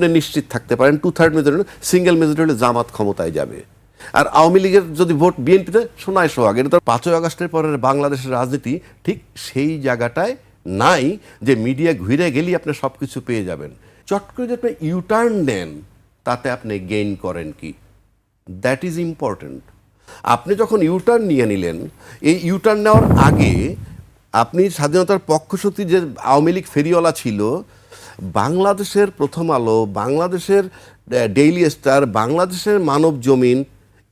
আপনি নিশ্চিত থাকতে পারেন two third majority single majority হলে জামাত ক্ষমতায় যাবে। আর আওয়ামী লীগের যদি ভোট বিএনপিতে, শোনায় সোহাগ, এটা তো পাঁচই আগস্টের পরের বাংলাদেশের রাজনীতি, ঠিক সেই জায়গাটায় নাই যে মিডিয়া ঘুরে গেলেই আপনি সব কিছু পেয়ে যাবেন। চট করে যদি আপনি ইউটার্ন নেন, তাতে আপনি গেইন করেন কি? দ্যাট ইজ ইম্পর্ট্যান্ট আপনি যখন ইউটার্ন নিয়ে নিলেন, এই ইউটার্ন নেওয়ার আগে আপনি স্বাধীনতার পক্ষশক্তি যে আওয়ামী লীগ ফেরিওয়ালা ছিল বাংলাদেশের প্রথম আলো, বাংলাদেশের ডেইলি স্টার বাংলাদেশের মানব জমিন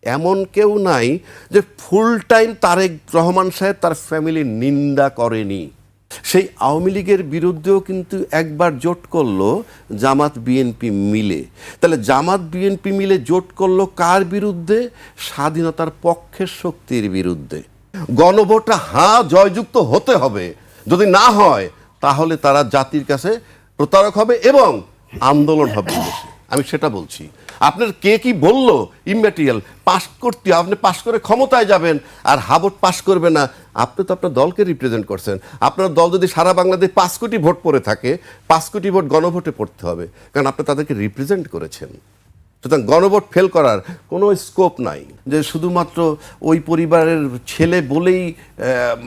এমন কেউ নাই যে ফুল টাইম তারেক রহমান সাহেব তার ফ্যামিলির নিন্দা করেনি। সেই আওয়ামী লীগের বিরুদ্ধেও কিন্তু একবার জোট করল জামাত বিএনপি মিলে। তাহলে জামাত বিএনপি মিলে জোট করল কার বিরুদ্ধে? স্বাধীনতার পক্ষের শক্তির বিরুদ্ধে। গণভোটটা হ্যাঁ জয়যুক্ত হতে হবে। যদি না হয়, তাহলে তারা জাতির কাছে প্রতারক হবে এবং আন্দোলন হবে আমি সেটা বলছি। আপনার কে কি বলল? ইম্যাটেরিয়াল পাস করতে আপনি পাস করে ক্ষমতায় যাবেন আর হাবট পাস করবে না। আপনি তো আপনার দলকে রিপ্রেজেন্ট করছেন। আপনার দল যদি সারা বাংলাদেশ পাঁচ কোটি ভোট পড়ে থাকে, পাঁচ কোটি ভোট গণভোটে পড়তে হবে। কারণ আপনি তাদেরকে রিপ্রেজেন্ট করেছেন। সুতরাং গণভোট ফেল করার কোনো স্কোপ নাই। যে শুধুমাত্র ওই পরিবারের ছেলে বলেই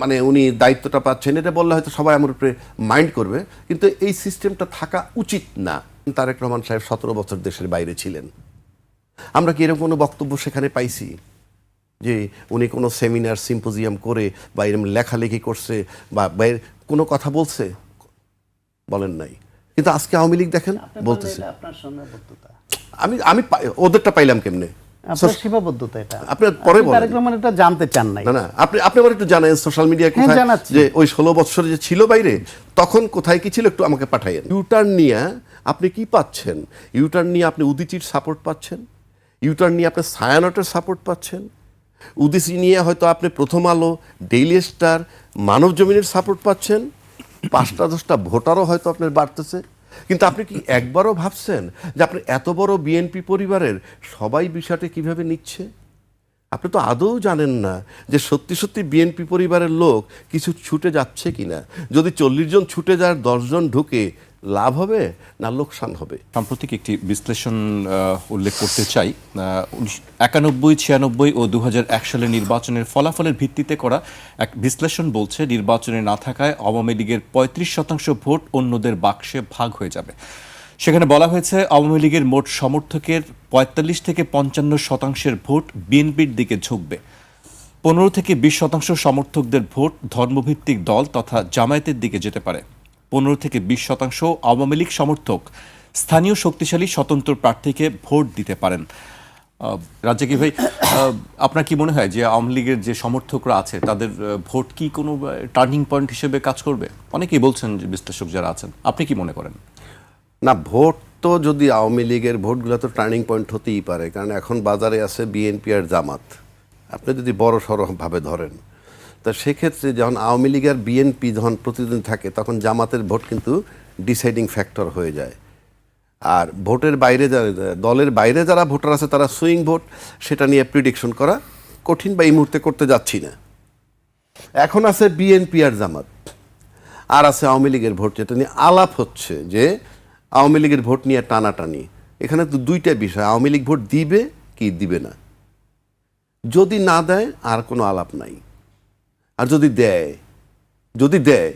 মানে উনি দায়িত্বটা পাচ্ছেন এটা বললে হয়তো সবাই আমার উপরে মাইন্ড করবে কিন্তু এই সিস্টেমটা থাকা উচিত না। তারেক রহমান সাহেব সতেরো বছর দেশের বাইরে ছিলেন। আমরা কি এরকম কোনো বক্তব্য সেখানে পাইছি? যে উনি কোনো সেমিনার সিম্পোজিয়াম করে বা এরকম লেখালেখি করছে বা বাইরে কোনো কথা বলছে? বলেন নাই। কিন্তু আজকে আওয়ামী লীগ দেখেন বলতেছে। আপনার আমি আমি ওদেরটা পাইলাম কেমনে? আপনার সীমাবদ্ধতা এটা। পরে আপনি বলেন। এটা জানতে চান নাই। না না আপনি আপনি একটু জানেন সোশ্যাল মিডিয়া কোথায়? যে ওই ষোলো বছর যে ছিল বাইরে তখন কোথায় কি ছিল একটু আমাকে পাঠাইয়েন। ইউটার্ন নিয়ে আপনি কি পাচ্ছেন? ইউটার্ন নিয়ে আপনি উদিচির সাপোর্ট পাচ্ছেন? ইউটার্ন নিয়ে আপনি সায়ানটের সাপোর্ট পাচ্ছেন? উদিচি নিয়ে হয়তো আপনি প্রথম আলো ডেইলি স্টার মানব জমিনের সাপোর্ট পাচ্ছেন? পাঁচটা দশটা ভোটারও হয়তো আপনার বাড়তেছে। কিন্তু আপনি কি একবারও ভাবছেন যে আপনি এত বড় বিএনপি পরিবারের সবাই বিষয়টা কীভাবে নিচ্ছে? আপনি তো আদৌ জানেন না যে সত্যি সত্যি বিএনপি পরিবারের লোক কিছু ছুটে যাচ্ছে কিনা। যদি চল্লিশ জন ছুটে যায় দশজন ঢুকে লাভ হবে না লোকসান হবে? সাম্প্রতিক একটি বিশ্লেষণ উল্লেখ করতে চাই। একানব্বই, ছিয়ানব্বই ও দু সালের নির্বাচনের ফলাফলের ভিত্তিতে করা এক বিশ্লেষণ বলছে, নির্বাচনে না থাকায় আওয়ামী লীগের পঁয়ত্রিশ শতাংশ ভোট অন্যদের বাক্সে ভাগ হয়ে যাবে। সেখানে বলা হয়েছে, আওয়ামী লীগের মোট সমর্থকের পঁয়তাল্লিশ থেকে পঞ্চান্ন শতাংশের ভোট বিএনপির দিকে ঝুঁকবে। পনেরো থেকে বিশ শতাংশ সমর্থকদের ভোট ধর্মভিত্তিক দল তথা জামায়াতের দিকে যেতে পারে। পনেরো থেকে বিশ শতাংশ আওয়ামী লীগ সমর্থক স্থানীয় শক্তিশালী স্বতন্ত্র প্রার্থীকে ভোট দিতে পারেন। রাজ্জাকি ভাই আপনার কি মনে হয় যে আওয়ামী লীগের যে সমর্থকরা আছে, তাদের ভোট কি কোনো টার্নিং পয়েন্ট হিসেবে কাজ করবে? অনেকেই বলছেন যে বিশ্লেষক যারা আছেন, আপনি কি মনে করেন? না, ভোট তো যদি আওয়ামী লীগের ভোটগুলো তো টার্নিং পয়েন্ট হতেই পারে, কারণ এখন বাজারে আছে বিএনপি আর জামাত। আপনি যদি বড় সড়ভাবে ধরেন তা সেক্ষেত্রে যখন আওয়ামী লীগ আর বিএনপি যখন প্রতিদিন থাকে, তখন জামাতের ভোট কিন্তু ডিসাইডিং ফ্যাক্টর হয়ে যায়। আর ভোটের বাইরে দলের বাইরে যারা ভোটার আছে, তারা সুইং ভোট সেটা নিয়ে প্রিডিকশন করা কঠিন বা এই মুহূর্তে করতে যাচ্ছি না। এখন আছে বিএনপি আর জামাত। আর আছে আওয়ামী লীগের ভোট, যেটা নিয়ে আলাপ হচ্ছে যে আওয়ামী লীগের ভোট নিয়ে টানাটানি। এখানে তো দুইটা বিষয়, আওয়ামী লীগ ভোট দিবে কি দিবে না। যদি না দেয়, আর কোনো আলাপ নাই। আর যদি দেয় যদি দেয়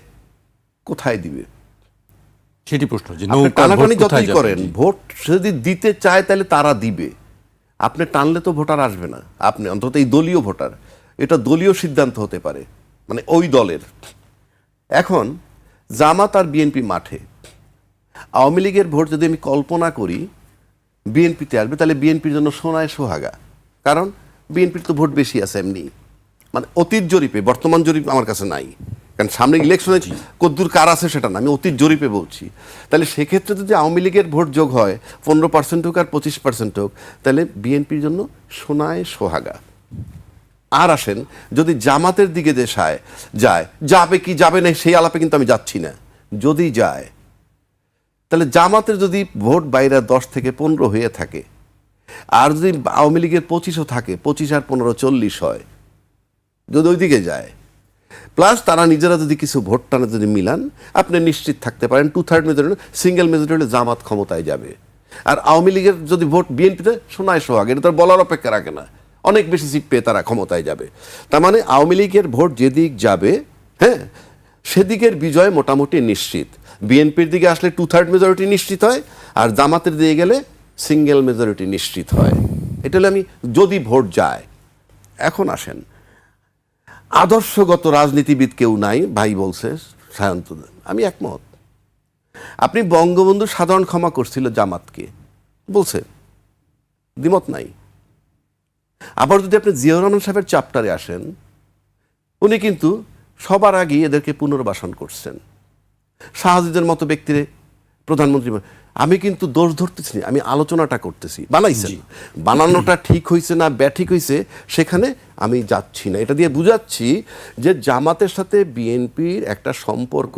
কোথায় দিবে? সেটি প্রশ্ন টানাটানি যতই করেন ভোট যদি দিতে চায় তাহলে তারা দিবে। আপনি টানলে তো ভোটার আসবে না। আপনি অন্তত এই দলীয় ভোটার এটা দলীয় সিদ্ধান্ত হতে পারে মানে ওই দলের। এখন জামাত আর বিএনপি মাঠে আওয়ামী লীগের ভোট যদি আমি কল্পনা করি বিএনপিতে আসবে তাহলে বিএনপির জন্য সোনায় সোহাগা। কারণ বিএনপির তো ভোট বেশি আছে এমনি। মানে অতীত জরিপে, বর্তমান জরিপ আমার কাছে নাই। কারণ সামনে ইলেকশনে কদ্দূর কার আছে সেটা না, আমি অতীত জরিপে বলছি। তাহলে সেক্ষেত্রে যদি আওয়ামী লীগের ভোট যোগ হয়, পনেরো পার্সেন্ট হোক আর পঁচিশ পার্সেন্ট হোক, তাহলে বিএনপির জন্য সোনায় সোহাগা। আর আসেন, যদি জামাতের দিকে দেশায় যায়, যাবে কি যাবে না সেই আলাপে কিন্তু আমি যাচ্ছি না। যদি যায়, তাহলে জামাতের যদি ভোট বাইরে দশ থেকে পনেরো হয়ে থাকে, আর যদি আওয়ামী লীগের পঁচিশও থাকে, পঁচিশ আর পনেরো চল্লিশ হয় যদি ওইদিকে যায়। প্লাস তারা নিজেরা যদি কিছু ভোট টানে যদি মিলান, আপনি নিশ্চিত থাকতে পারেন two third majority single majority Jamaat ক্ষমতায় যাবে। আর আওয়ামী লীগের যদি ভোট বিএনপিতে, শোনায় সোহাগ, এটা তার বলার অপেক্ষা রাখে না। অনেক বেশি সিট পেয়ে তারা ক্ষমতায় যাবে। তার মানে আওয়ামী লীগের ভোট যেদিক যাবে হ্যাঁ সেদিকের বিজয় মোটামুটি নিশ্চিত। বিএনপির দিকে আসলে টু থার্ড মেজরিটি নিশ্চিত হয়, আর জামাতের দিকে গেলে সিঙ্গেল মেজরিটি নিশ্চিত হয়। এটা হলে আমি যদি ভোট যায়, এখন আসেন। আদর্শগত রাজনীতিবিদ কেউ নাই, ভাই বলছে, সায়ন্ত আমি একমত। আপনি বঙ্গবন্ধু সাধারণ ক্ষমা করছিল জামাতকে। বলছে, দ্বিমত নাই। আবার যদি আপনি জিয়াউর রহমান সাহেবের চাপ্টারে আসেন, উনি কিন্তু সবার আগে এদেরকে পুনর্বাসন করছেন। শাহাজিদের মতো ব্যক্তিরে প্রধানমন্ত্রী আমি কিন্তু দোষ ধরতেছি না, আমি আলোচনাটা করতেছি। বানাইছেন। বানানোটা ঠিক হয়েছে না ব্যাঠিক হয়েছে সেখানে আমি যাচ্ছি না। এটা দিয়ে বুঝাচ্ছি যে জামাতের সাথে বিএনপির একটা সম্পর্ক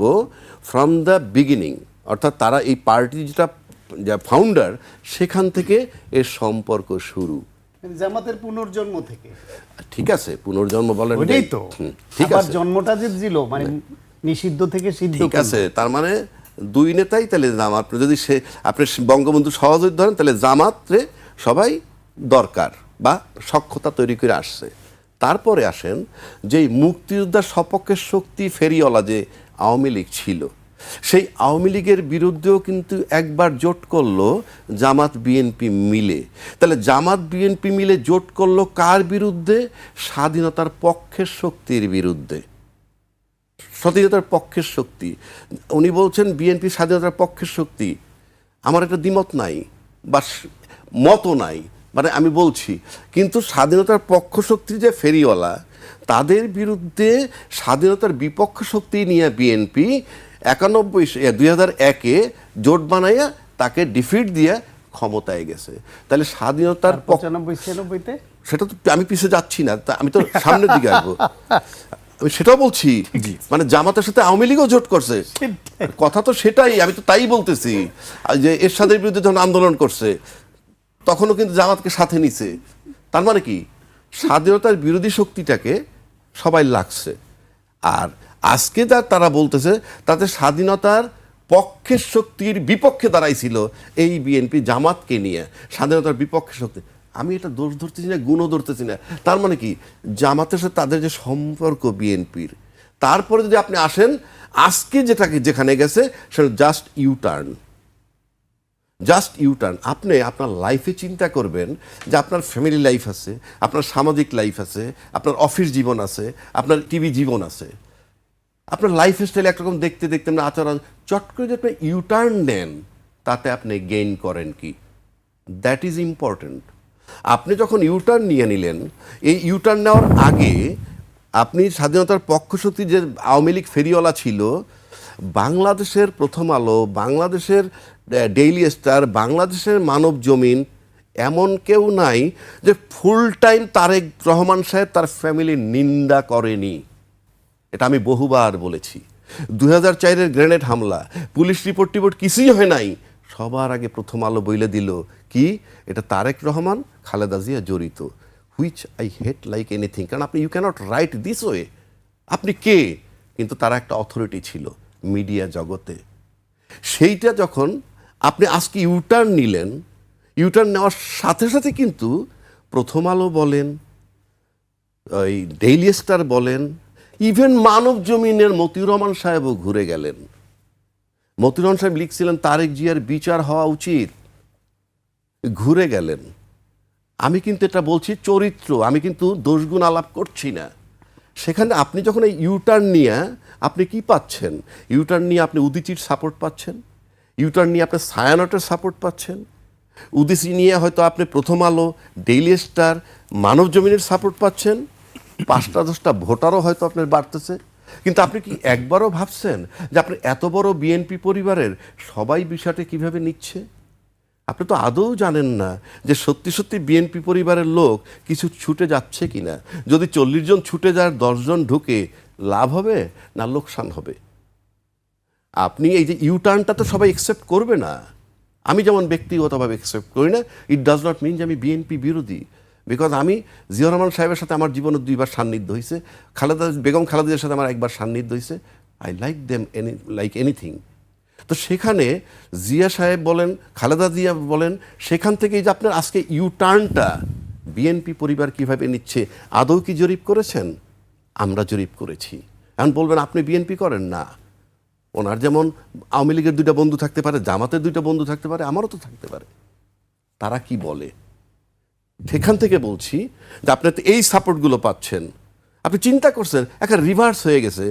ফ্রম দ্য বিগিনিং অর্থাৎ তারা এই পার্টি যেটা যা ফাউন্ডার সেখান থেকে এর সম্পর্ক শুরু। জামাতের পুনর্জন্ম থেকে। ঠিক আছে পুনর্জন্ম বলেন ওইটাই তো। ঠিক আছে। জন্মটা যে দিল মানে নিষিদ্ধ থেকে সিদ্ধ ঠিক আছে তার মানে দুই নেতাই তাহলে জামাত, যদি সে, আপনি বঙ্গবন্ধু সহযোগী ধরেন, তাহলে জামাতরে সবাই দরকার বা সক্ষতা তৈরি করে আসছে। তারপরে আসেন যে মুক্তিযোদ্ধার সপক্ষের শক্তি ফেরিওয়ালা যে আওয়ামী লীগ ছিল, সেই আওয়ামী লীগের বিরুদ্ধেও কিন্তু একবার জোট করল জামাত, বিএনপি মিলে। তাহলে জামাত, বিএনপি মিলে জোট করল কার বিরুদ্ধে? স্বাধীনতার পক্ষের শক্তির বিরুদ্ধে। স্বাধীনতার পক্ষের শক্তি। উনি বলছেন বিএনপি স্বাধীনতার পক্ষের শক্তি। আমার একটা দ্বিমত নাই বা মতও নাই। মানে আমি বলছি কিন্তু স্বাধীনতার পক্ষ শক্তির যে ফেরিওয়ালা তাদের বিরুদ্ধে স্বাধীনতার বিপক্ষ শক্তি নিয়ে বিএনপি একানব্বই দুই হাজার একে জোট বানাইয়া তাকে ডিফিট দিয়ে ক্ষমতায় গেছে। তাহলে স্বাধীনতার পঁচানব্বই ছিয়ানব্বইতে? সেটা তো আমি পিছিয়ে যাচ্ছি না তা আমি তো সামনের দিকে আসব। আমি সেটাও বলছি। মানে জামাতের সাথে আওয়ামী লীগও জোট করছে। কথা তো সেটাই আমি তো তাই বলতেছি। যে এরশাদের বিরুদ্ধে যখন আন্দোলন করছে তখনও কিন্তু জামাতকে সাথে নিছে। তার মানে কি? স্বাধীনতার বিরোধী শক্তিটাকে সবাই লাগছে। আর আজকে যা তারা বলতেছে তাতে স্বাধীনতার পক্ষের শক্তির বিপক্ষে দাঁড়াইছিল এই বিএনপি জামাতকে নিয়ে। স্বাধীনতার বিপক্ষে শক্তি আমি এটা দোষ ধরতেছি না, গুণও ধরতেছি না। তার মানে কি? জামাতের সাথে তাদের যে সম্পর্ক বিএনপির, তারপরে যদি আপনি আসেন, আজকে যেটাকে যেখানে গেছে, সেটা just U turn just U turn আপনি আপনার লাইফে চিন্তা করবেন যে আপনার ফ্যামিলি লাইফ আছে, আপনার সামাজিক লাইফ আছে, আপনার অফিস জীবন আছে, আপনার টিভি জীবন আছে। আপনার লাইফ স্টাইল একরকম দেখতে দেখতে আপনার আচরণ, চট করে যদি আপনি ইউটার্ন নেন, তাতে আপনি গেইন করেন কি? দ্যাট ইজ ইম্পর্ট্যান্ট আপনি যখন ইউটার্ন নিয়ে নিলেন, এই ইউটার্ন নেওয়ার আগে আপনি স্বাধীনতার পক্ষশক্তি যে আওয়ামী লীগ ফেরিওয়ালা ছিল, বাংলাদেশের প্রথম আলো, বাংলাদেশের ডেইলি স্টার বাংলাদেশের মানব জমিন এমন কেউ নাই যে ফুল টাইম তারেক রহমান সাহেব তার ফ্যামিলির নিন্দা করেনি। এটা আমি বহুবার বলেছি। দু হাজার চারের গ্রেনেড হামলা, পুলিশ রিপোর্ট টিপোর্ট কিছুই হয় নাই। সবার আগে প্রথম আলো বইলে দিল, কি? এটা তারেক রহমান, খালেদা জিয়া জড়িত। Which I hate like anything কারণ আপনি you can't write this way আপনি কে? কিন্তু তারা একটা অথরিটি ছিল মিডিয়া জগতে। সেইটা যখন আপনি আজকে ইউটার্ন নিলেন ইউটার্ন নেওয়ার সাথে সাথে কিন্তু প্রথম আলো বলেন, ওই ডেইলি স্টার বলেন ইভেন মানব জমিনের মতিউর রহমান সাহেবও ঘুরে গেলেন। মতিউর সাহেব লিখছিলেন, তারেক জিয়ার বিচার হওয়া উচিত। ঘুরে গেলেন। আমি কিন্তু এটা বলছি চরিত্র, আমি কিন্তু দোষগুণ আলাপ করছি না। সেখানে আপনি যখন এই ইউটার্ন নিয়ে আপনি কি পাচ্ছেন? ইউটার্ন নিয়ে আপনি উদিচির সাপোর্ট পাচ্ছেন? ইউটার্ন নিয়ে আপনি সায়ানটের সাপোর্ট পাচ্ছেন? উদিসি নিয়ে হয়তো আপনি প্রথম আলো ডেইলি স্টার মানব জমিনের সাপোর্ট পাচ্ছেন? পাঁচটা দশটা ভোটারও হয়তো আপনার বাড়তেছে। কিন্তু আপনি কি একবারও ভাবছেন যে আপনি এত বড় বিএনপি পরিবারের সবাই বিষয়টা কীভাবে নিচ্ছে? আপনি তো আদৌ জানেন না যে সত্যি সত্যি বিএনপি পরিবারের লোক কিছু ছুটে যাচ্ছে কিনা। যদি চল্লিশ জন ছুটে যার দশজন ঢুকে লাভ হবে না লোকসান হবে? আপনি এই যে ইউটার্নটা তো সবাই একসেপ্ট করবে না। আমি যেমন ব্যক্তিগতভাবে একসেপ্ট করি না ইট ডাজ নট মিন যে আমি বিএনপি বিরোধী। বিকজ আমি জিয়া রহমান সাহেবের সাথে আমার জীবনে দুইবার সান্নিধ্য হয়েছে খালেদা বেগম খালেদার সাথে আমার একবার সান্নিধ্য হয়েছে I like them any like anything তো সেখানে জিয়া সাহেব বলেন, খালেদা জিয়া বলেন, সেখান থেকেই যে আপনার আজকে ইউ টার্নটা বিএনপি পরিবার কীভাবে নিচ্ছে, আদৌ কি জরিপ করেছেন? আমরা জরিপ করেছি। এখন বলবেন, আপনি বিএনপি করেন? না। ওনার যেমন আওয়ামী লীগের দুইটা বন্ধু থাকতে পারে, জামাতের দুইটা বন্ধু থাকতে পারে, আমারও তো থাকতে পারে। তারা কি বলে? সেখান থেকে বলছি যে আপনি তো এই সাপোর্টগুলো পাচ্ছেন। আপনি চিন্তা করছেন, একটা রিভার্স হয়ে গেছে।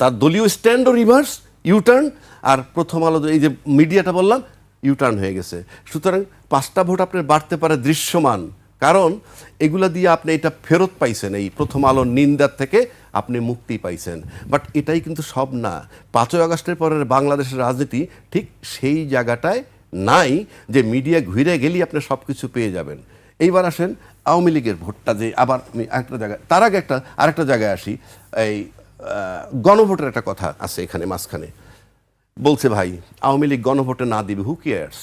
তার দলীয় স্ট্যান্ডও রিভার্স ইউটার্ন আর প্রথম আলো এই যে মিডিয়াটা বললাম ইউটার্ন হয়ে গেছে। সুতরাং পাঁচটা ভোট আপনার বাড়তে পারে দৃশ্যমান। কারণ এগুলা দিয়ে আপনি এটা ফেরত পাইছেন, এই প্রথম আলোর নিন্দার থেকে আপনি মুক্তি পাইছেন। বাট এটাই কিন্তু সব না। পাঁচই আগস্টের পরের বাংলাদেশের রাজনীতি ঠিক সেই জায়গাটায় নাই যে মিডিয়া ঘুরে গেলেই আপনি সব কিছু পেয়ে যাবেন। এইবার আসেন আওয়ামী লীগের ভোটটা যে আবার আমি একটা জায়গায়, তার আগে একটা, আরেকটা জায়গায় আসি। এই গণভোটের একটা কথা আছে এখানে মাঝখানে। বলছে ভাই, আওয়ামী লীগ গণভোটে না দিবে হু কেয়ার্স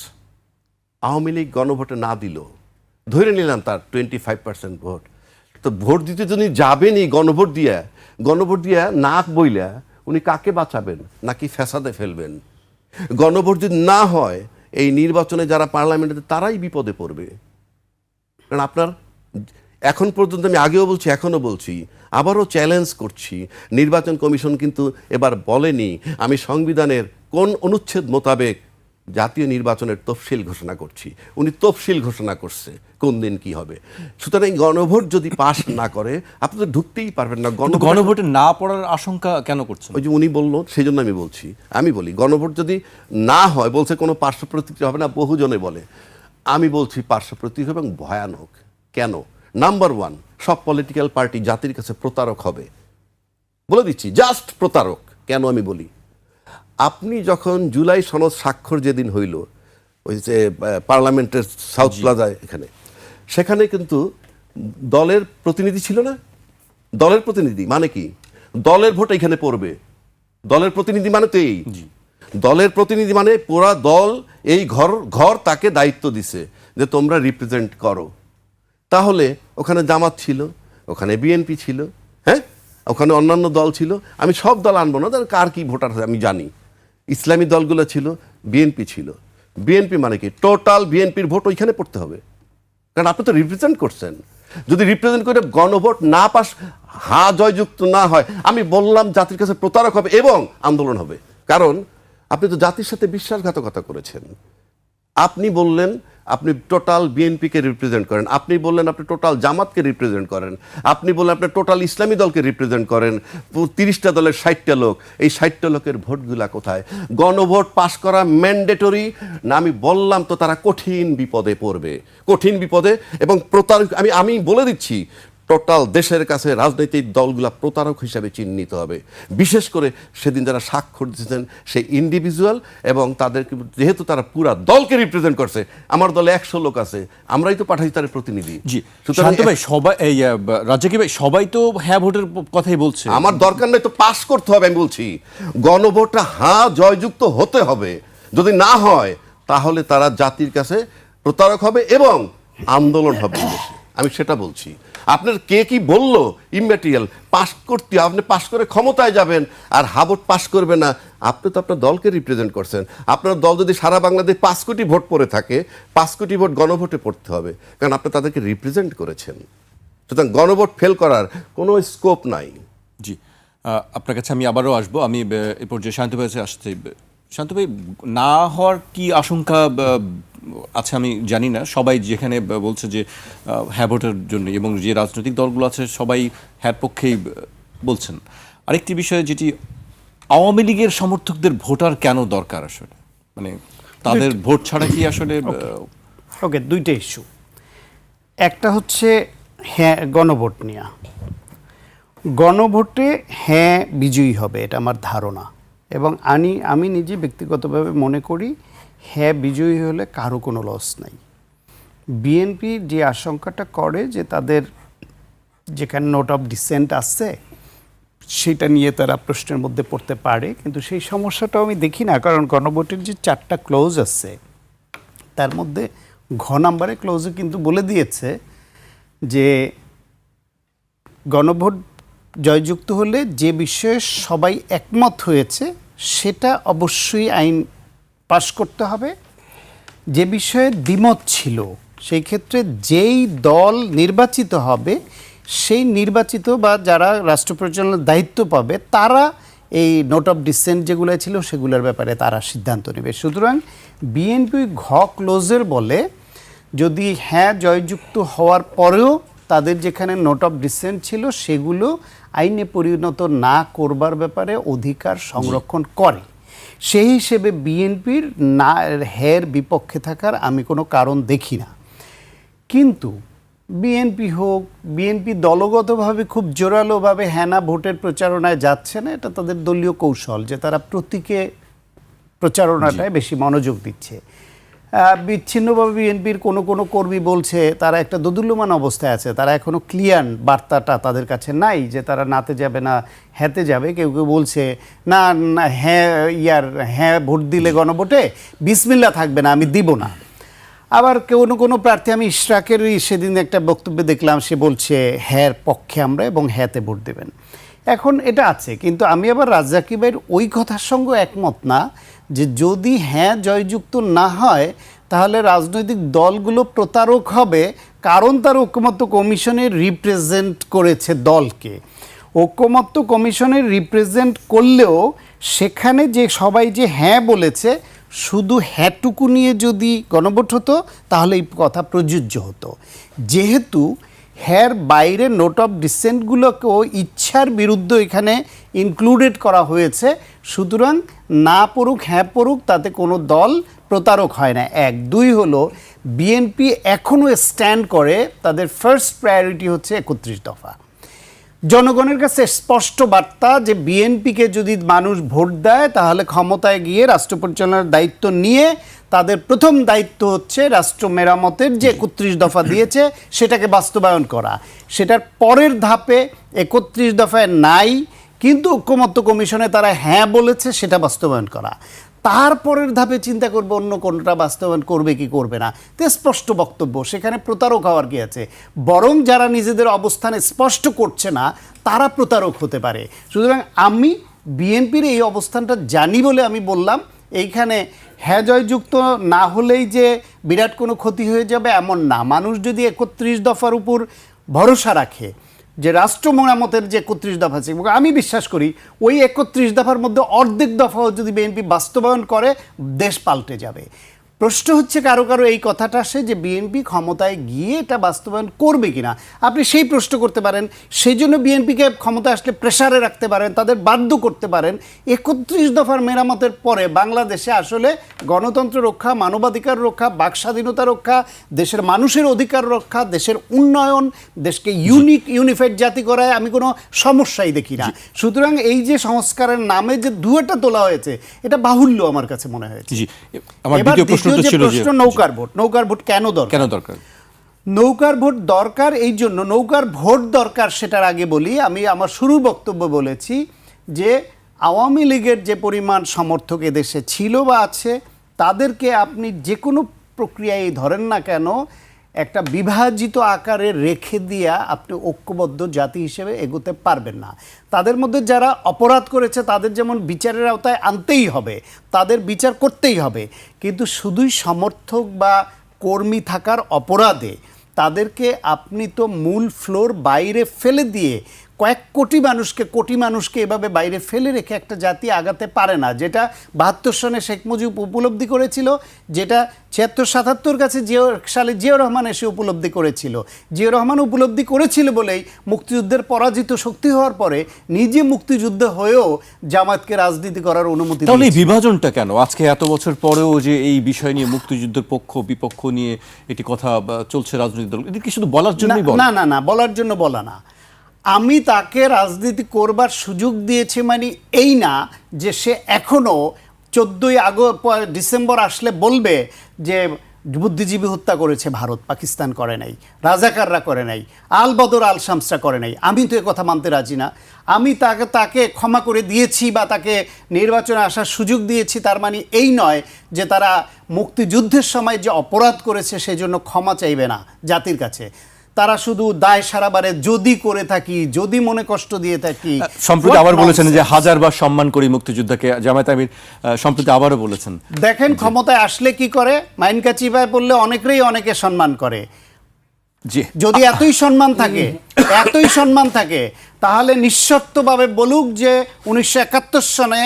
আওয়ামী লীগ গণভোটে না দিল, ধরে নিলাম তার টোয়েন্টি ফাইভ পার্সেন্ট ভোট। তো ভোট দিতে যদি যাবেনই গণভোট দিয়া গণভোট দিয়া না বইলা উনি কাকে বাঁচাবেন? নাকি ফ্যাসাদে ফেলবেন? গণভোট যদি না হয়, এই নির্বাচনে যারা পার্লামেন্টে, তারাই বিপদে পড়বে। কারণ আপনার এখন পর্যন্ত আমি আগেও বলছি এখনও বলছি আবারও চ্যালেঞ্জ করছি। নির্বাচন কমিশন কিন্তু এবার বলেনি আমি সংবিধানের কোন অনুচ্ছেদ মোতাবেক জাতীয় নির্বাচনের তফসিল ঘোষণা করছি। উনি তফসিল ঘোষণা করছে কোন দিন কি হবে। সুতরাং এই গণভোট যদি পাশ না করে আপনি তো ঢুকতেই পারবেন না। গণভোটে না পড়ার আশঙ্কা কেন করছেন? ওই যে উনি বলল সেই জন্য আমি বলছি আমি বলি গণভোট যদি না হয় বলছে কোনো পার্শ্ব প্রতিক্রিয়া হবে না বহুজনে বলে। আমি বলছি পার্শ্ব প্রতিক্রিয়া এবং ভয়ানক। কেন? নাম্বার ওয়ান সব পলিটিক্যাল পার্টি জাতির কাছে প্রতারক হবে। বলে দিচ্ছি জাস্ট প্রতারক কেন আমি বলি? আপনি যখন জুলাই সনদ স্বাক্ষর যেদিন হইল ওই যে পার্লামেন্টের সাউথ প্লাজায় এখানে সেখানে কিন্তু দলের প্রতিনিধি ছিল না? দলের প্রতিনিধি মানে কি? দলের ভোট এখানে পড়বে। দলের প্রতিনিধি মানে তো এই। দলের প্রতিনিধি মানে পুরা দল, এই ঘর ঘর তাকে দায়িত্ব দিছে যে তোমরা রিপ্রেজেন্ট করো। তাহলে ওখানে জামাত ছিল, ওখানে বিএনপি ছিল হ্যাঁ? ওখানে অন্যান্য দল ছিল। আমি সব দল আনব না, তাহলে কার কি ভোটার আমি জানি। ইসলামী দলগুলো ছিল বিএনপি ছিল। বিএনপি মানে কি? টোটাল বিএনপির ভোট ওইখানে পড়তে হবে। কারণ আপনি তো রিপ্রেজেন্ট করছেন। যদি রিপ্রেজেন্ট করে গণভোট না পাস, হা জয়যুক্ত না হয়, আমি বললাম জাতির কাছে প্রতারক হবে এবং আন্দোলন হবে। কারণ আপনি তো জাতির সাথে বিশ্বাসঘাতকতা করেছেন। আপনি বললেন, আপনি টোটাল বিএনপিকে রিপ্রেজেন্ট করেন। আপনি বললেন, আপনি টোটাল জামাতকে রিপ্রেজেন্ট করেন। আপনি বললেন, আপনি টোটাল ইসলামী দলকে রিপ্রেজেন্ট করেন। তিরিশটা দলের ষাটটা লোক। এই ষাটটা লোকের ভোটগুলা কোথায়? গণভোট পাশ করা ম্যান্ডেটরি না, আমি বললাম তো তারা কঠিন বিপদে পড়বে। কঠিন বিপদে এবং প্রতারক আমি আমি বলে দিচ্ছি টোটাল দেশের কাছে রাজনৈতিক দলগুলা প্রতারক হিসাবে চিহ্নিত হবে। বিশেষ করে সেদিন যারা স্বাক্ষর দিয়েছেন সেই ইন্ডিভিজুয়াল এবং তাদের যেহেতু তারা পুরা দলকে রিপ্রেজেন্ট করছে আমার দলে একশো লোক আছে আমরাই তো পাঠাই তার প্রতিনিধি। জি। সুতরাং ভাই সবাই এই আহ, রাজ্জাকি ভাই সবাই তো হ্যাঁ ভোটের কথাই বলছে। আমার দরকার নেই তো পাস করতে হবে আমি বলছি। গণভোটটা হ্যাঁ জয়যুক্ত হতে হবে। যদি না হয় তাহলে তারা জাতির কাছে প্রতারক হবে এবং আন্দোলন হবে। আমি সেটা বলছি। আপনার কে কি বলল ইম্যাটেরিয়াল পাস করতে, আপনি পাস করে ক্ষমতায় যাবেন, আর হাবট পাস করবে না? আপনি তো আপনার দলকে রিপ্রেজেন্ট করছেন। আপনার দল যদি সারা বাংলাদেশ পাঁচ কোটি ভোট পড়ে থাকে, পাঁচ কোটি ভোট গণভোটে পড়তে হবে, কারণ আপনি তাদেরকে রিপ্রেজেন্ট করেছেন। সুতরাং গণভোট ফেল করার কোনো স্কোপ নাই। জি আপনার কাছে আমি আবারও আসব। আমি, এ পর্যায়ে শান্ত আসতে, শান্ত ভাই, না হওয়ার কি আশঙ্কা আছে আমি জানি না। সবাই যেখানে বলছে যে হ্যাঁ ভোটের জন্য এবং যে রাজনৈতিক দলগুলো আছে সবাই হ্যাঁ পক্ষেই বলছেন। আরেকটি বিষয় যেটি আওয়ামী লীগের সমর্থকদের ভোটার কেন দরকার আসলে? মানে তাদের ভোট ছাড়া কি আসলে ওকে দুইটা ইস্যু একটা হচ্ছে হ্যাঁ গণভোট নেওয়া গণভোটে হ্যাঁ বিজয়ী হবে এটা আমার ধারণা। এবং আমি আমি নিজে ব্যক্তিগতভাবে মনে করি হ্যাঁ বিজয়ী হলে কারও কোনো লস নাই। বিএনপি যে আশঙ্কাটা করে যে তাদের যেখানে নোট অফ ডিসেন্ট আসছে সেটা নিয়ে তারা প্রশ্নের মধ্যে পড়তে পারে, কিন্তু সেই সমস্যাটাও আমি দেখি না, কারণ গণভোটের যে চারটা ক্লোজ আছে, তার মধ্যে ঘ নাম্বারে ক্লোজে কিন্তু বলে দিয়েছে যে গণভোট জয়যুক্ত হলে যে বিষয়ে সবাই একমত হয়েছে, সেটা অবশ্যই আইন পাশ করতে হবে। যে বিষয়ে দ্বিমত ছিল সেই ক্ষেত্রে যেই দল নির্বাচিত হবে সেই নির্বাচিত বা যারা রাষ্ট্র পরিচালনার দায়িত্ব পাবে তারা এই নোট অফ ডিসেন্ট যেগুলো ছিল সেগুলোর ব্যাপারে তারা সিদ্ধান্ত নেবে। সুতরাং বিএনপি ঘ ক্লোজের বলে যদি হ্যাঁ জয়যুক্ত হওয়ার পরেও তাদের যেখানে নোট অফ ডিসেন্ট ছিল সেগুলো আইনে পরিণত না করবার ব্যাপারে অধিকার সংরক্ষণ করে। সেই হিসেবে বিএনপির না হের বিপক্ষে থাকার আমি কোনো কারণ দেখি না। কিন্তু বিএনপি হোক বিএনপি দলগতভাবে খুব জোরালোভাবে হ্যানা ভোটের প্রচারণায় যাচ্ছে না এটা তাদের দলীয় কৌশল যে তারা প্রতীকে প্রচারণাটায় বেশি মনোযোগ দিচ্ছে। বিচ্ছিন্নভাবে বিএনপির কোনো কোনো কর্মী বলছে, তারা একটা দোদুল্যমান অবস্থায় আছে, তারা এখনও ক্লিয়ার বার্তাটা তাদের কাছে নাই যে তারা নাতে যাবে না হ্যাঁতে যাবে। কেউ কেউ বলছে, না না হ্যাঁ ইয়ার হ্যাঁ ভোট দিলে গণভোটে বিসমিল্লা থাকবে না, আমি দিব না। আবার কোনো কোনো প্রার্থী, আমি ইশরাকেরই সেদিন একটা বক্তব্য দেখলাম, সে বলছে হ্যাঁ পক্ষে আমরা এবং হ্যাঁতে ভোট দেবেন। এখন এটা আছে, কিন্তু আমি আবার রাজ্জাকি ওই কথার সঙ্গে একমত না যে যদি হ্যাঁ জয়যুক্ত না হয়, তাহলে রাজনৈতিক দলগুলো প্রতারক হবে, কারণ তার ঐক্যমত্য কমিশনে রিপ্রেজেন্ট করেছে দলকে। ঐক্যমত্য কমিশনের রিপ্রেজেন্ট করলেও সেখানে যে সবাই যে হ্যাঁ বলেছে, শুধু হ্যাঁটুকু নিয়ে যদি গণভোট হতো, তাহলে এই কথা প্রযোজ্য হতো। যেহেতু হ্যার বাইরে নোট অফ ডিসেন্টগুলোকেও ইচ্ছার বিরুদ্ধে এখানে ইনক্লুডেড করা হয়েছে। সুতরাং না পড়ুক হ্যাঁ পড়ুক, তাতে কোনো দল প্রতারক হয় না। এক। দুই হলো, বিএনপি এখনও স্ট্যান্ড করে, তাদের ফার্স্ট প্রায়োরিটি হচ্ছে একত্রিশ দফা। জনগণের কাছে স্পষ্ট বার্তা যে বিএনপিকে যদি মানুষ ভোট দেয়, তাহলে ক্ষমতায় গিয়ে রাষ্ট্র পরিচালনার দায়িত্ব নিয়ে তাদের প্রথম দায়িত্ব হচ্ছে রাষ্ট্র মেরামতের যে একত্রিশ দফা দিয়েছে, সেটাকে বাস্তবায়ন করা। সেটার পরের ধাপে একত্রিশ দফায় নাই, কিন্তু ঐক্যমত্য কমিশনে তারা হ্যাঁ বলেছে, সেটা বাস্তবায়ন করা। তারপরের ধাপে চিন্তা করবে অন্য কোনটা বাস্তবায়ন করবে কি করবে না। তে স্পষ্ট বক্তব্য, সেখানে প্রতারক হওয়ার কি আছে? বরং যারা নিজেদের অবস্থানে স্পষ্ট করছে না, তারা প্রতারক হতে পারে। সুতরাং আমি বিএনপির এই অবস্থানটা জানি বলে আমি বললাম, এইখানে হ্যাঁ জয়যুক্ত না হলেই যে বিরাট কোনো ক্ষতি হয়ে যাবে এমন না। মানুষ যদি একত্রিশ দফার উপর ভরসা রাখে যে রাষ্ট্র মেরামতের যে একত্রিশ দফা আছে, এবং আমি বিশ্বাস করি ওই একত্রিশ দফার মধ্যে অর্ধেক দফাও যদি বিএনপি বাস্তবায়ন করে, দেশ পাল্টে যাবে। প্রশ্ন হচ্ছে কারও কারও এই কথাটা আসে যে বিএনপি ক্ষমতায় গিয়ে এটা বাস্তবায়ন করবে কিনা। আপনি সেই প্রশ্ন করতে পারেন সেই জন্য বিএনপিকে ক্ষমতা আসলে প্রেসারে রাখতে পারেন তাদের বাধ্য করতে পারেন। একত্রিশ দফার মেরামতের পরে বাংলাদেশে আসলে গণতন্ত্র রক্ষা মানবাধিকার রক্ষা বাক স্বাধীনতা রক্ষা দেশের মানুষের অধিকার রক্ষা দেশের উন্নয়ন দেশকে ইউনিক ইউনিফাইড জাতি করায় আমি কোনো সমস্যাই দেখি না। সুতরাং এই যে সংস্কারের নামে যে দুয়েটা তোলা হয়েছে এটা বাহুল্য আমার কাছে মনে হয়েছে। জি। আমার দ্বিতীয় প্রশ্নটা দ্বিতীয় যে প্রশ্ন নৌকার ভোট। নৌকার ভোট কেন দরকার? কেন দরকার? নৌকার ভোট দরকার এই জন্য নৌকার ভোট দরকার সেটার আগে বলি আমি আমার শুরু বক্তব্য বলেছি যে আওয়ামী লীগের যে পরিমাণ সমর্থক এদেশে ছিল বা আছে তাদেরকে আপনি যে কোনো প্রক্রিয়ায় ধরেন না কেন একটা বিভাজিত আকারে রেখে দিয়া আপনি ঐক্যবদ্ধ জাতি হিসেবে এগোতে পারবেন না। তাদের মধ্যে যারা অপরাধ করেছে, তাদের যেমন বিচারের আওতায় আনতেই হবে, তাদের বিচার করতেই হবে। কিন্তু শুধুই সমর্থক বা কর্মী থাকার অপরাধে তাদেরকে আপনি তো মূল ফ্লোর বাইরে ফেলে দিয়ে কয়েক কোটি মানুষকে কোটি মানুষকে এভাবে বাইরে ফেলে রেখে একটা জাতি আগাতে পারে না যেটা বাহাত্তর সনে শেখ মুজিব উপলব্ধি করেছিল যেটা ছিয়াত্তর সাতাত্তর কাছে জিও সালে জিয়াউর রহমান এসে উপলব্ধি করেছিল। জিয়াউর রহমান উপলব্ধি করেছিল বলেই মুক্তিযুদ্ধের পরাজিত শক্তি হওয়ার পরে নিজে মুক্তিযুদ্ধ হয়েও জামাতকে রাজনীতি করার অনুমতি তাহলে এই বিভাজনটা কেন? আজকে এত বছর পরেও যে এই বিষয় নিয়ে মুক্তিযুদ্ধের পক্ষ বিপক্ষ নিয়ে এটি কথা চলছে রাজনৈতিক দল এটি কি শুধু বলার জন্যই না না না বলার জন্য বলা না। আমি তাকে রাজনীতি করবার সুযোগ দিয়েছি মানে এই না যে সে এখনও চোদ্দোই আগস্ট ডিসেম্বর আসলে বলবে যে বুদ্ধিজীবী হত্যা করেছে ভারত, পাকিস্তান করে নাই, রাজাকাররা করে নাই, আল বদর, আল শামসরা করে নাই। আমি তো এ কথা মানতে রাজি না। আমি তাকে তাকে ক্ষমা করে দিয়েছি বা তাকে নির্বাচনে আসার সুযোগ দিয়েছি, তার মানে এই নয় যে তারা মুক্তিযুদ্ধের সময় যে অপরাধ করেছে সেজন্য ক্ষমা চাইবে না জাতির কাছে। তারা শুধু দায় সারাবারে যদি করে থাকি যদি মনে কষ্ট দিয়ে থাকি। সম্প্রতি আবার বলেছেন যে? হাজারবার সম্মান করি মুক্তিযোদ্ধাকে। জামায়াত আমির সম্প্রতি আবারও বলেছেন। দেখেন ক্ষমতায় আসলে কি করে? মাইনকা চিপায় বললে অনেকেই অনেকে সম্মান করে। যদি এতই সম্মান থাকে এতই সম্মান থাকে তাহলে নিঃশর্তভাবে বলুক যে উনিশশো একাত্তর সনে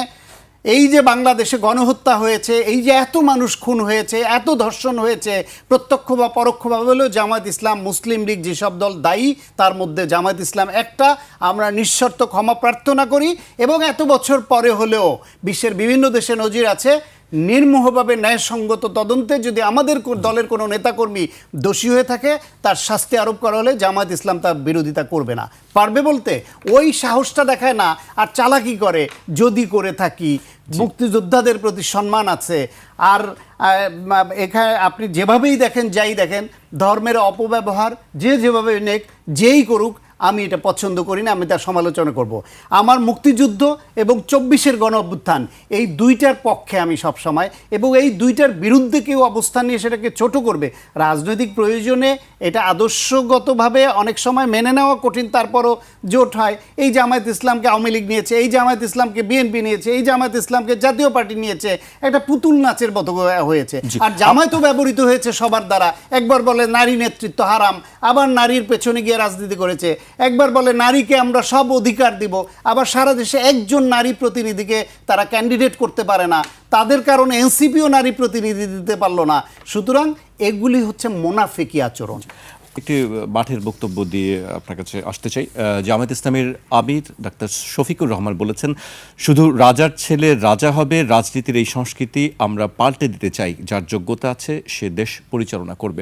এই যে বাংলাদেশে গণহত্যা হয়েছে, এই যে এত মানুষ খুন হয়েছে, এত ধর্ষণ হয়েছে, প্রত্যক্ষ বা পরোক্ষভাবে হলেও জামায়াত ইসলাম মুসলিম লীগ যেসব দল দায়ী, তার মধ্যে জামায়াত ইসলাম একটা। আমরা নিঃশর্ত ক্ষমা প্রার্থনা করি এবং এত বছর পরে হলেও বিশ্বের বিভিন্ন দেশে নজির আছে। নির্মোহভাবে ন্যায়সঙ্গত তদন্তে যদি আমাদের দলের কোনো নেতাকর্মী দোষী হয়ে থাকে, তার শাস্তি আরোপ করা হলে জামায়াত ইসলাম তার বিরোধিতা করবে না। পারবে বলতে? ওই সাহসটা দেখায় না, আর চালাকি করে যদি করে থাকি মুক্তিযোদ্ধাদের প্রতি সম্মান আছে। আর এখানে আপনি যেভাবেই দেখেন, যাই দেখেন, ধর্মের অপব্যবহার যে যেভাবে নেক, যেই করুক আমি এটা পছন্দ করি না আমি তার সমালোচনা করব। আমার মুক্তিযুদ্ধ এবং চব্বিশের গণ অভ্যুত্থান এই দুইটার পক্ষে আমি সব সময় এবং এই দুইটার বিরুদ্ধে কেউ অবস্থান নিয়ে সেটাকে ছোট করবে। রাজনৈতিক প্রয়োজনে এটা আদর্শগতভাবে অনেক সময় মেনে নেওয়া কঠিন তারপরও জোট হয়। এই জামায়াত ইসলামকে আওয়ামী লীগ নিয়েছে এই জামায়াত ইসলামকে বিএনপি নিয়েছে এই জামায়াত ইসলামকে জাতীয় পার্টি নিয়েছে একটা পুতুল নাচের মতো হয়েছে। আর জামায়াতও ব্যবহৃত হয়েছে সবার দ্বারা। একবার বলে নারী নেতৃত্ব হারাম আবার নারীর পেছনে গিয়ে রাজনীতি করেছে। একবার বলে, নারীকে আমরা সব অধিকার দিব। আবার সারা দেশে একজন নারী প্রতিনিধিকে তারা ক্যান্ডিডেট করতে পারে না। তাদের কারণে এনসিপিও নারী প্রতিনিধি দিতে পারল না। সুতরাং এগুলি হচ্ছে মোনাফেকি আচরণ। একটি মাঠের বক্তব্য দিয়ে আপনার কাছে আসতে চাই। জামায়াত ইসলামের আমির ডাক্তার শফিকুর রহমান বলেছেন, শুধু রাজার ছেলে রাজা হবে, রাজনীতির এই সংস্কৃতি আমরা পাল্টে দিতে চাই। যার যোগ্যতা আছে, সে দেশ পরিচালনা করবে।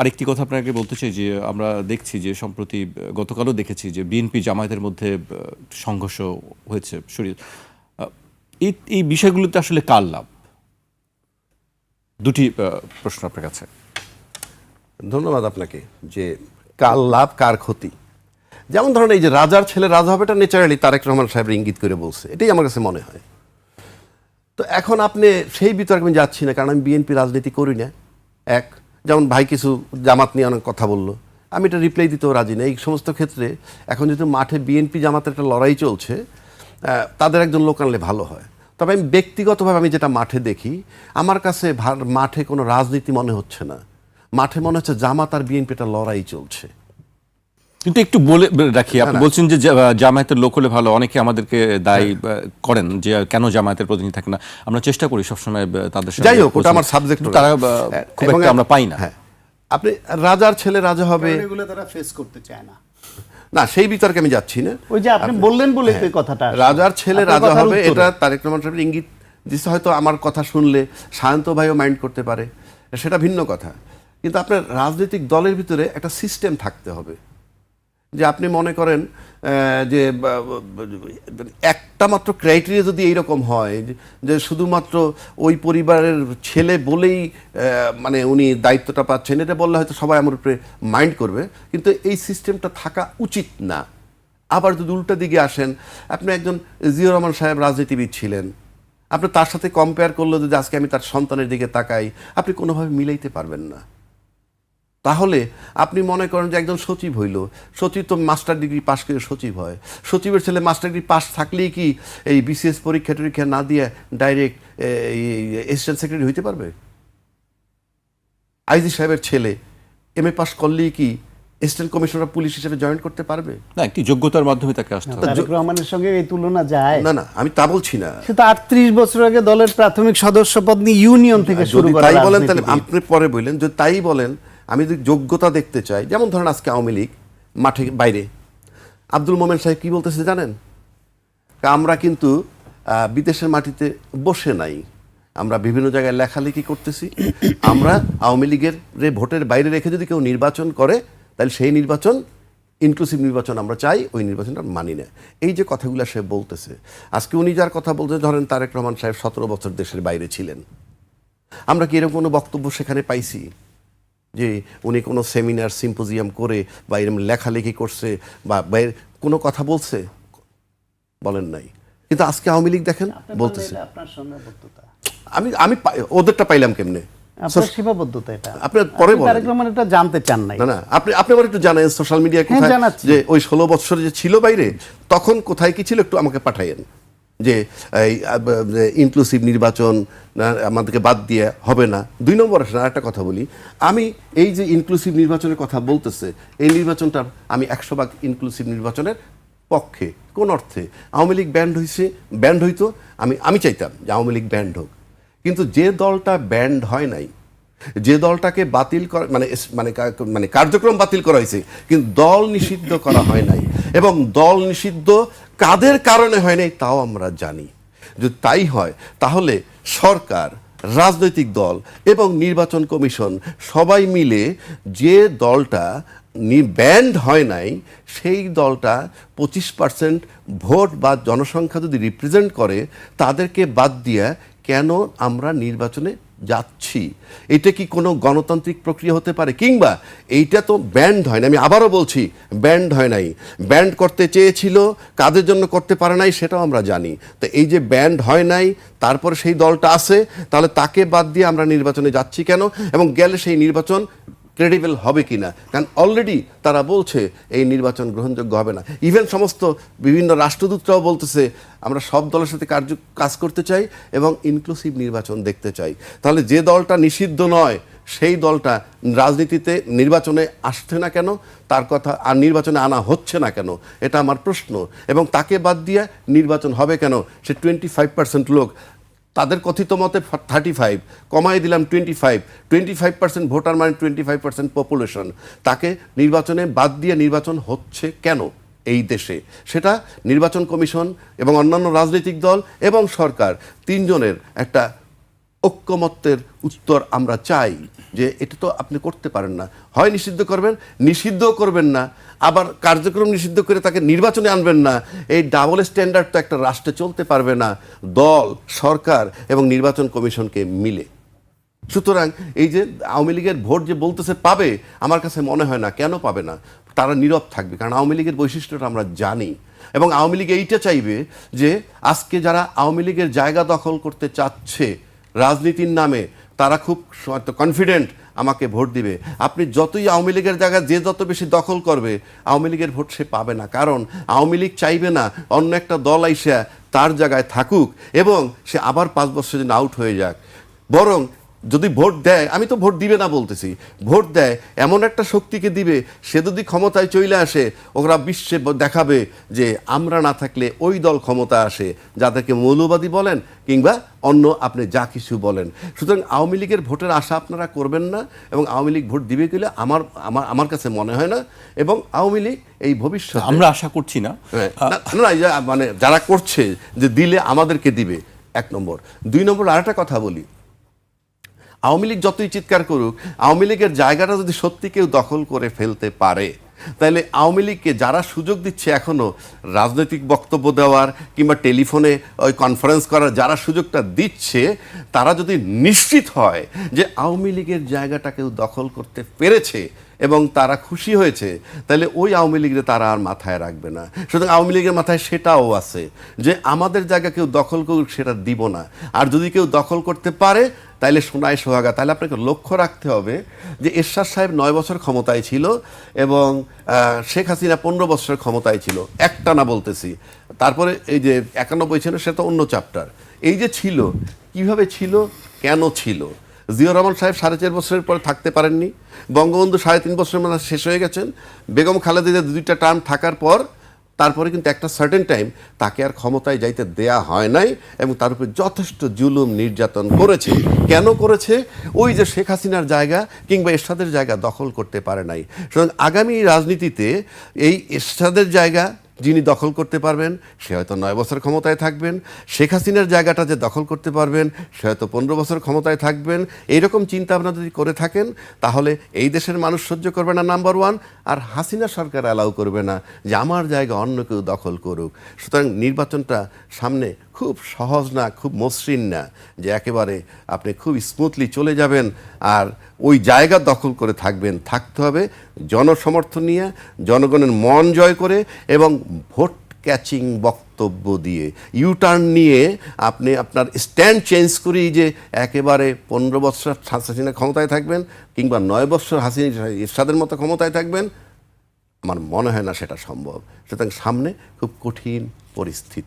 আরেকটি কথা আপনাকে বলতে চাই, যে আমরা দেখছি যে সম্প্রতি গতকালও দেখেছি যে বিএনপি জামায়াতের মধ্যে সংঘর্ষ হয়েছে শরীর। এই বিষয়গুলোতে আসলে কার লাভ? দুটি প্রশ্ন আপনার কাছে। ধন্যবাদ আপনাকে যে কার লাভ, কার ক্ষতি। যেমন ধরেন এই যে রাজার ছেলে রাজা হবে, এটা ন্যাচারালি তারেক রহমান সাহেব ইঙ্গিত করে বলছে। এটাই আমার কাছে মনে হয়। তো এখন আপনি সেই বিতর্কে আমি যাচ্ছি না, কারণ আমি বিএনপি রাজনীতি করি না। এক, যেমন ভাই কিছু জামাত নিয়ে অনেক কথা বলল। আমি এটা রিপ্লাই দিতেও রাজি না। এই সমস্ত ক্ষেত্রে এখন যেহেতু মাঠে বিএনপি জামাতের একটা লড়াই চলছে তাদের একজন লোক আনলে ভালো হয়। তবে আমি ব্যক্তিগতভাবে আমি যেটা মাঠে দেখি, আমার কাছে মাঠে কোনো রাজনীতি মনে হচ্ছে না। মাঠে মনে হচ্ছে জামাত আর বিএনপি একটা লড়াই চলছে। কিন্তু একটু বলে রাখি আপনি বলছেন যে জামায়াতের লোক হলে ভালো অনেকে আমাদেরকে দায়ী করেন যে কেন জামায়াতের প্রতিনিধি থাকে না। আমরা চেষ্টা করি সবসময় তাদের সাথে যাই হোক ওটা আমার সাবজেক্ট তারা খুব একটা আমরা পাই না। হ্যাঁ। আপনি রাজার ছেলে রাজা হবে। এগুলো তারা ফেস করতে চায় না। না সেই বিতর্কে আমি যাচ্ছি না। ওই যে আপনি বললেন বলে এই কথাটা রাজার ছেলে রাজা হবে এটা তারেক রহমান সাহেবের ইঙ্গিত। দিচ্ছে হয়তো আমার কথা শুনলে সায়ন্ত ভাইও মাইন্ড করতে পারে। সেটা ভিন্ন কথা। কিন্তু আপনার রাজনৈতিক দলের ভিতরে একটা সিস্টেম থাকতে হবে। যে আপনি মনে করেন যে, বা- একটা মাত্র ক্রাইটেরিয়া যদি এইরকম হয়, যে শুধুমাত্র ওই পরিবারের ছেলে বলেই মানে উনি দায়িত্বটা পাচ্ছেন, এটা বললে হয়তো সবাই আমার উপরে মাইন্ড করবে। কিন্তু এই সিস্টেমটা থাকা উচিত না। আবার যদি উল্টা দিকে আসেন, আপনি একজন জিয়র রহমান সাহেব রাজনীতিবিদ ছিলেন। আপনি তার সাথে কম্পেয়ার করলে যদি আজকে আমি তার সন্তানের দিকে তাকাই, আপনি কোনোভাবে মিলাইতে পারবেন না। তাহলে আপনি মনে করেন যে একজন সচিব হইল। সচিব তো মাস্টার ডিগ্রি পাশ করে সচিব হয়। সচিবের ছেলে মাস্টার ডিগ্রি পাস থাকলেই কি এই বিসিএস পরীক্ষা টরীক্ষা না দিয়ে ডাইরেক্ট অ্যাসিস্ট্যান্ট সেক্রেটারি হইতে পারবে? আইজি সাহেবের ছেলে এম এ পাস করলেই কি অ্যাসিস্ট্যান্ট কমিশনার পুলিশ হিসেবে জয়েন করতে পারবে? না একটি যোগ্যতার মাধ্যমে তাকে আসতে হবে। তারেক রহমানের সঙ্গে এই তুলনা যায়। না না আমি তা বলছি না। সে তো আটত্রিশ বছর আগে দলের প্রাথমিক সদস্য পদ নিয়ে ইউনিয়ন থেকে শুরু যদি করা তাই বলেন তাহলে আপনি পরে বললেন যদি তাই বলেন আমি যদি যোগ্যতা দেখতে চাই, যেমন ধরেন আজকে আওয়ামী লীগ মাঠে বাইরে। আব্দুল মোমেন সাহেব কী বলতেছে জানেন? আমরা কিন্তু বিদেশের মাটিতে বসে নাই। আমরা বিভিন্ন জায়গায় লেখালেখি করতেছি। আমরা আওয়ামী লীগের রে ভোটের বাইরে রেখে যদি কেউ নির্বাচন করে, তাহলে সেই নির্বাচন ইনক্লুসিভ নির্বাচন আমরা চাই, ওই নির্বাচনটা মানি না। এই যে কথাগুলো সে বলতেছে। আজকে উনি যার কথা বলতে ধরেন তারেক রহমান সাহেব সতেরো বছর দেশের বাইরে ছিলেন। আমরা কি এরকম কোনো বক্তব্য সেখানে পাইছি? যে উনি কোনো সেমিনার সিম্পোজিয়াম করে বা এরকম লেখালেখি করছে বা বাইরে কোনো কথা বলছে? বলেন নাই। কিন্তু আজকে আওয়ামী লীগ দেখেন বলতেছে। আমি আমি ওদেরটা পাইলাম কেমনে? আপনার সীমাবদ্ধতা এটা। আপনার পরে এটা জানতে চান নাই। না না আপনি আপনি আমার একটু জানেন সোশ্যাল মিডিয়া কোথায়? যে ওই ষোলো বছর যে ছিল বাইরে তখন কোথায় কি ছিল একটু আমাকে পাঠাইয়েন যে ইনক্লুসিভ নির্বাচন আমাদেরকে বাদ দিয়ে হবে না। দুই নম্বর আসলে একটা কথা বলি। আমি এই যে ইনক্লুসিভ নির্বাচনের কথা বলতেছে, এই নির্বাচনটা আমি একশো ভাগ ইনক্লুসিভ নির্বাচনের পক্ষে। কোন অর্থে? আওয়ামী লীগ ব্যান্ড হয়েছে ব্যান্ড হইতো। আমি আমি চাইতাম যে আওয়ামী লীগ ব্যান্ড হোক। কিন্তু যে দলটা ব্যান্ড হয় নাই যে দলটাকে বাতিল করা মানে মানে মানে কার্যক্রম বাতিল করা হয়েছে, কিন্তু দল নিষিদ্ধ করা হয় নাই। এবং দল নিষিদ্ধ কাদের কারণে হয় নাই তাও আমরা জানি। যদি তাই হয়, তাহলে সরকার, রাজনৈতিক দল এবং নির্বাচন কমিশন সবাই মিলে যে দলটা ব্যান্ড হয় নাই, সেই দলটা পঁচিশ পার্সেন্ট ভোট বা জনসংখ্যা যদি রিপ্রেজেন্ট করে, তাদেরকে বাদ দিয়ে কেন আমরা নির্বাচনে যাচ্ছি। এটা কি কোনো গণতান্ত্রিক প্রক্রিয়া হতে পারে? কিংবা এইটা তো ব্যান্ড হয় না আমি আবারও বলছি, ব্যান্ড হয় নাই। ব্যান্ড করতে চেয়েছিল, কাদের জন্য করতে পারে নাই সেটাও আমরা জানি। তো এই যে ব্যান্ড হয় নাই, তারপরে সেই দলটা আছে, তাহলে তাকে বাদ দিয়ে আমরা নির্বাচনে যাচ্ছি কেন? এবং গেলে সেই নির্বাচন ক্রেডিবল হবে কি না? কারণ অলরেডি তারা বলছে এই নির্বাচন গ্রহণযোগ্য হবে না। ইভেন সমস্ত বিভিন্ন রাষ্ট্রদূতরাও বলতেছে, আমরা সব দলের সাথে কার্য, কাজ করতে চাই এবং ইনক্লুসিভ নির্বাচন দেখতে চাই। তাহলে যে দলটা নিষিদ্ধ নয়, সেই দলটা রাজনীতিতে নির্বাচনে আসছে না কেন? তার কথা আর নির্বাচনে আনা হচ্ছে না কেন? এটা আমার প্রশ্ন। এবং তাকে বাদ দিয়ে নির্বাচন হবে কেন? সে টোয়েন্টি ফাইভ পার্সেন্ট লোক তাদের কথিত মতে থার্টি ফাইভ কমাই দিলাম twenty five twenty five percent voter মানে টোয়েন্টি ফাইভ পার্সেন্ট পপুলেশন তাকে নির্বাচনে বাদ দিয়ে নির্বাচন হচ্ছে কেন এই দেশে? সেটা নির্বাচন কমিশন এবং অন্যান্য রাজনৈতিক দল এবং সরকার তিনজনের একটা ঐক্যমত্যের উত্তর আমরা চাই যে এটা তো আপনি করতে পারেন না। হয় নিষিদ্ধ করবেন, নিষিদ্ধও করবেন না, আবার কার্যক্রম নিষিদ্ধ করে তাকে নির্বাচনে আনবেন না। এই ডাবল স্ট্যান্ডার্ড তো একটা রাষ্ট্রে চলতে পারবে না। দল, সরকার এবং নির্বাচন কমিশনকে মিলে। সুতরাং এই যে আওয়ামী লীগের ভোট যে বলতেছে পাবে, আমার কাছে মনে হয় না, কেন পাবে না? তারা নীরব থাকবে, কারণ আওয়ামী লীগের বৈশিষ্ট্যটা আমরা জানি। এবং আওয়ামী লীগ এইটা চাইবে যে আজকে যারা আওয়ামী লীগের জায়গা দখল করতে চাচ্ছে রাজনীতির নামে তারা খুব কনফিডেন্ট আমাকে ভোট দিবে। আপনি যতই আওয়ামী লীগের জায়গায় যে যত বেশি দখল করবে, আওয়ামী লীগের ভোট সে পাবে না। কারণ আওয়ামী লীগ চাইবে না অন্য একটা দল আইসা তার জায়গায় থাকুক এবং সে আবার পাঁচ বছর যেন আউট হয়ে যাক। বরং যদি ভোট দেয় আমি তো ভোট দিবে না বলতেছি ভোট দেয় এমন একটা শক্তিকে দিবে সে যদি ক্ষমতায় চলে আসে ওরা বিশ্বে দেখাবে যে আমরা না থাকলে ওই দল ক্ষমতা আসে যাদেরকে মৌলবাদী বলেন কিংবা অন্য আপনি যা কিছু বলেন। সুতরাং আওয়ামী লীগের ভোটের আশা আপনারা করবেন না এবং আওয়ামী লীগ ভোট দিবে গেলে আমার আমার আমার কাছে মনে হয় না এবং আওয়ামী লীগ এই ভবিষ্যৎ আমরা আশা করছি না। হ্যাঁ, না মানে যারা করছে যে দিলে আমাদেরকে দিবে এক নম্বর। দুই নম্বর আরেকটা কথা বলি। আওয়ামী লীগ যতই চিৎকার করুক, আওয়ামী লীগের জায়গাটা যদি সত্যি কেউ দখল করে ফেলতে পারে, তাহলে আওয়ামী লীগকে যারা সুযোগ দিচ্ছে এখনও রাজনৈতিক বক্তব্য দেওয়ার কিংবা টেলিফোনে ওই কনফারেন্স করার যারা সুযোগটা দিচ্ছে, তারা যদি নিশ্চিত হয় যে আওয়ামী লীগের জায়গাটা কেউ দখল করতে পেরেছে এবং তারা খুশি হয়েছে, তাহলে ওই আওয়ামী লীগের তারা আর মাথায় রাখবে না। সুতরাং আওয়ামী লীগের মাথায় সেটাও আছে যে আমাদের জায়গা কেউ দখল করুক, সেটা দিব না। আর যদি কেউ দখল করতে পারে, তাহলে সোনায় সোহাগা। তাহলে আপনাকে লক্ষ্য রাখতে হবে যে এরশাদ সাহেব নয় বছর ক্ষমতায় ছিল এবং শেখ হাসিনা পনেরো বছরের ক্ষমতায় ছিল। একটা না বলতেছি। তারপরে এই যে একানব্বই ছিল সেটা অন্য চ্যাপ্টার এই যে ছিল, কীভাবে ছিল, কেন ছিল? জিয়া রহমান সাহেব সাড়ে চার বছরের পরে থাকতে পারেননি। বঙ্গবন্ধু সাড়ে তিন বছরের মধ্যে শেষ হয়ে গেছেন। বেগম খালেদা দুইটা টার্ম থাকার পর, তারপরে কিন্তু একটা সার্টেন টাইম তাকে আর ক্ষমতায় যাইতে দেয়া হয় নাই এবং তার উপরে যথেষ্ট জুলুম নির্যাতন করেছে। কেন করেছে? ওই যে শেখ হাসিনার জায়গা কিংবা এরশাদের জায়গা দখল করতে পারে নাই। সুতরাং আগামী রাজনীতিতে এই এরশাদের জায়গা যিনি দখল করতে পারবেন, সে হয়তো নয় বছর ক্ষমতায় থাকবেন। শেখ হাসিনার জায়গাটা যে দখল করতে পারবেন, সে হয়তো পনেরো বছর ক্ষমতায় থাকবেন। এইরকম চিন্তা ভাবনা যদি করে থাকেন, তাহলে এই দেশের মানুষ সহ্য করবে না, নাম্বার ওয়ান। আর হাসিনা সরকার অ্যালাউ করবে না যে আমার জায়গা অন্য কেউ দখল করুক। সুতরাং নির্বাচনটা সামনে খুব সহজ না, খুব মসৃণ না, যে একেবারে আপনি খুব স্মুথলি চলে যাবেন আর ওই জায়গা দখল করে থাকবেন। থাকতে হবে জনসমর্থন নিয়ে, জনগণের মন জয় করে এবং ভোট ক্যাচিং বক্তব্য দিয়ে। ইউটার্ন নিয়ে আপনি আপনার স্ট্যান্ড চেঞ্জ করেই যে একেবারে পনেরো বছর হাসিনা ক্ষমতায় থাকবেন কিংবা নয় বছর হাসিনা ইরশাদের মতো ক্ষমতায় থাকবেন, আমার মনে হয় না সেটা সম্ভব। সুতরাং সামনে খুব কঠিন পরিস্থিতি।